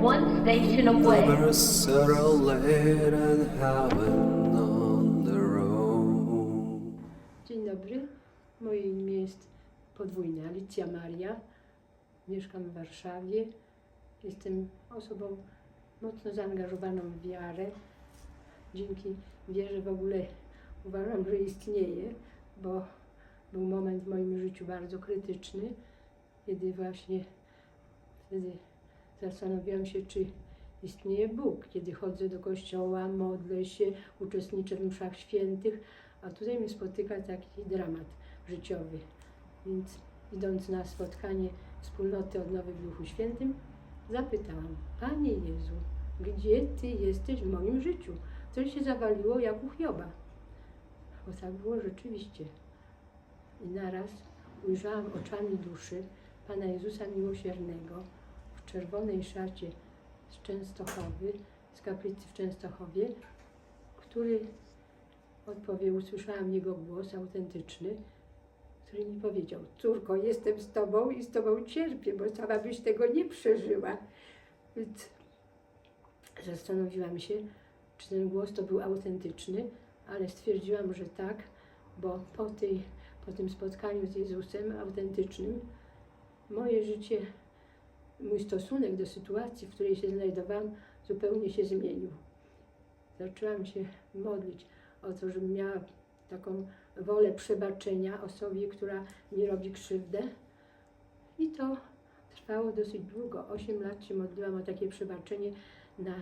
one station away. Numbers are late and heaven on the road. Dzień dobry. Moje imię jest podwójne Alicja Maria. Mieszkam w Warszawie. Jestem osobą mocno zaangażowaną w wiarę. Dzięki wierze w ogóle uważam, że istnieje, bo był moment w moim życiu bardzo krytyczny, kiedy właśnie wtedy zastanowiłam się, czy istnieje Bóg, kiedy chodzę do kościoła, modlę się, uczestniczę w mszach świętych, a tutaj mnie spotyka taki dramat życiowy. Więc idąc na spotkanie wspólnoty odnowy w Duchu Świętym, zapytałam, Panie Jezu, gdzie Ty jesteś w moim życiu? Coś się zawaliło jak u Hioba. Bo tak było rzeczywiście. I naraz ujrzałam oczami duszy Pana Jezusa Miłosiernego czerwonej szacie z Częstochowy, z kaplicy w Częstochowie, który odpowiedział, usłyszałam Jego głos autentyczny, który mi powiedział, córko, jestem z Tobą i z Tobą cierpię, bo sama byś tego nie przeżyła. Więc zastanowiłam się, czy ten głos to był autentyczny, ale stwierdziłam, że tak, bo po, tej, po tym spotkaniu z Jezusem autentycznym moje życie, mój stosunek do sytuacji, w której się znajdowałam, zupełnie się zmienił. Zaczęłam się modlić o to, żebym miała taką wolę przebaczenia osobie, która mi robi krzywdę. I to trwało dosyć długo. Osiem lat się modliłam o takie przebaczenie na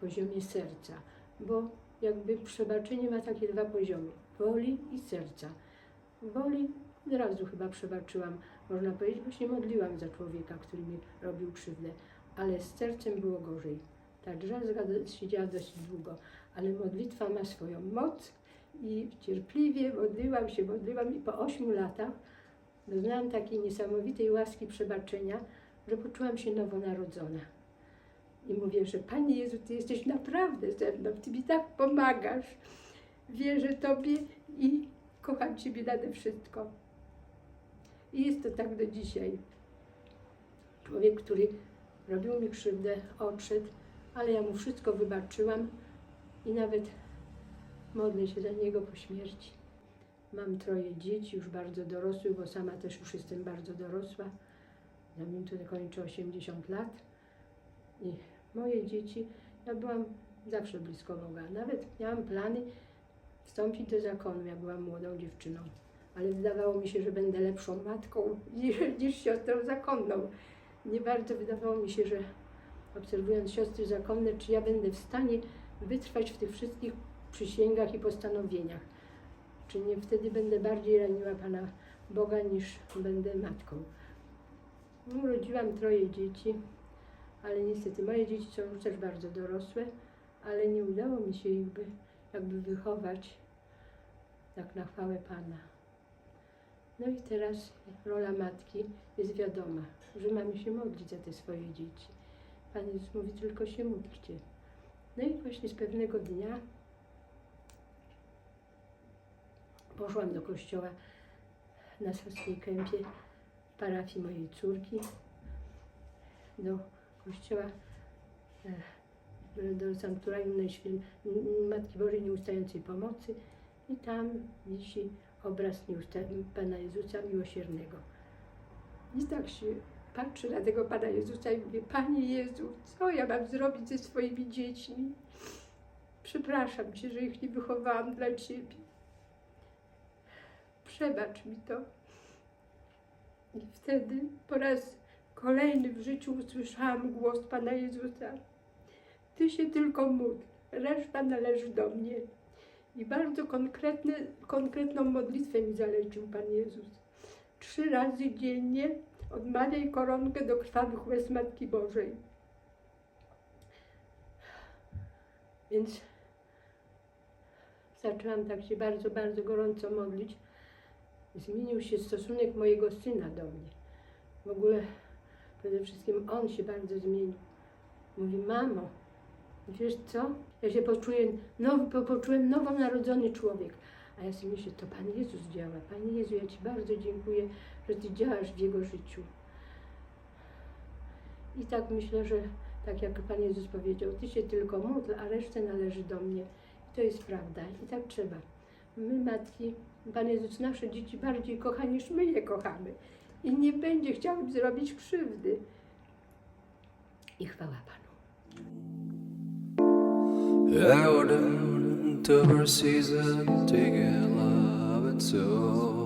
poziomie serca, bo jakby przebaczenie ma takie dwa poziomy, woli i serca. Woli razu chyba przebaczyłam, można powiedzieć, bo się modliłam za człowieka, który mi robił krzywdę, ale z sercem było gorzej. Ta do- siedziała dosyć długo, ale modlitwa ma swoją moc i cierpliwie modliłam się, modliłam i po ośmiu latach doznałam takiej niesamowitej łaski przebaczenia, że poczułam się nowonarodzona. I mówię, że Panie Jezu, Ty jesteś naprawdę ze mną, Ty mi tak pomagasz. Wierzę Tobie i kocham Ciebie nade wszystko. I jest to tak do dzisiaj. Człowiek, który robił mi krzywdę, odszedł, ale ja mu wszystko wybaczyłam i nawet modlę się za niego po śmierci. Mam troje dzieci, już bardzo dorosłych, bo sama też już jestem bardzo dorosła. Za minutę kończę 80 lat. I moje dzieci, ja byłam zawsze blisko Boga. Nawet miałam plany wstąpić do zakonu, jak byłam młodą dziewczyną. Ale wydawało mi się, że będę lepszą matką niż, niż siostrą zakonną. Nie bardzo wydawało mi się, że obserwując siostry zakonne, czy ja będę w stanie wytrwać w tych wszystkich przysięgach i postanowieniach. Czy nie wtedy będę bardziej raniła Pana Boga niż będę matką. Urodziłam troje dzieci, ale niestety moje dzieci są już też bardzo dorosłe, ale nie udało mi się ich by, jakby wychować tak na chwałę Pana. No i teraz rola matki jest wiadoma, że mamy się modlić za te swoje dzieci. Pan Jezus mówi, tylko się módlcie. No i właśnie z pewnego dnia poszłam do kościoła na Saskiej Kępie parafii mojej córki, do kościoła, e, do sanktuarium Najświę- Matki Bożej Nieustającej Pomocy i tam wisi obraz nieusta- Pana Jezusa Miłosiernego. I tak się patrzy na tego Pana Jezusa i mówię, Panie Jezu, co ja mam zrobić ze swoimi dziećmi? Przepraszam Cię, że ich nie wychowałam dla Ciebie. Przebacz mi to. I wtedy po raz kolejny w życiu usłyszałam głos Pana Jezusa. Ty się tylko módl, reszta należy do mnie. I bardzo konkretny, konkretną modlitwę mi zalecił Pan Jezus. Trzy razy dziennie odmawiaj koronkę do krwawych łez Matki Bożej. Więc zaczęłam tak się bardzo, bardzo gorąco modlić. Zmienił się stosunek mojego syna do mnie. W ogóle przede wszystkim on się bardzo zmienił. Mówi, mamo, wiesz co? Ja się poczuję, nowy, po- poczułem nowonarodzony człowiek. A ja sobie myślę, to Pan Jezus działa. Panie Jezu, ja Ci bardzo dziękuję, że Ty działasz w Jego życiu. I tak myślę, że Tak jak Pan Jezus powiedział, Ty się tylko módl, a resztę należy do mnie. I to jest prawda i tak trzeba. My, matki, Pan Jezus nasze dzieci bardziej kocha niż my je kochamy. I nie będzie chciał zrobić krzywdy. I chwała Panu. Jeg ordentlig til å presise ting jeg lavet så.